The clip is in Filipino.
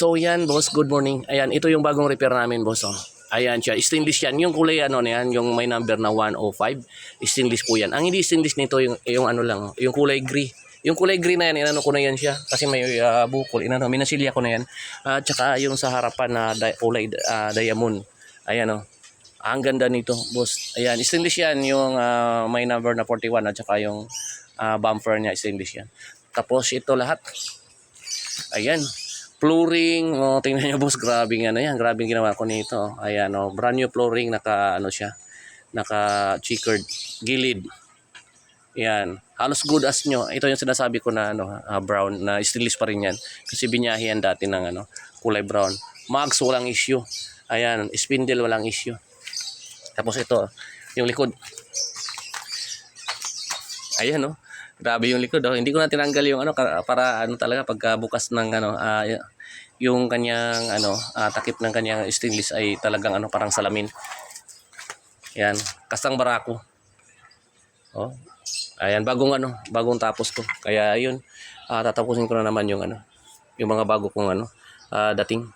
So yan boss, good morning. Ayan, ito yung bagong repair namin boss. Oh. Ayan siya, stainless yan. Yung kulay ano na yan, yung may number na 105, stainless po yan. Ang hindi stainless nito, yung, yung ano lang, yung kulay gray. Yung kulay green na yan, inano ko na yan siya. Kasi may uh, bukol, inano, minasilya ko na yan. At tsaka yung sa harapan na di- kulay ah, diamond. Ayan o. Ang ganda nito, boss. Ayan, stainless yan. Yung ah, may number na 41 at tsaka yung ah, bumper niya, stainless yan. Tapos ito lahat. Ayan. Flooring, oh, tingnan niyo boss, grabe nga na yan. Grabe ginawa ko nito. Ayan, oh, brand new flooring, naka ano siya, naka checkered gilid. Yan. Halos good as nyo. Ito yung sinasabi ko na ano, ah, brown na stainless pa rin yan. Kasi binyahe yan dati ng ano, kulay brown. Mags walang issue. Ayan, spindle walang issue. Tapos ito, yung likod. Ayan oh. Grabe yung likod oh. Hindi ko na tinanggal yung ano para ano talaga pagka bukas ng ano y- yung kanyang ano ah, takip ng kanyang stainless ay talagang ano parang salamin. Yan, kastang barako. Oh. Ayan, bagong ano, bagong tapos ko. Kaya ayun, ah, tatapusin ko na naman yung ano, yung mga bago kong ano, ah, dating.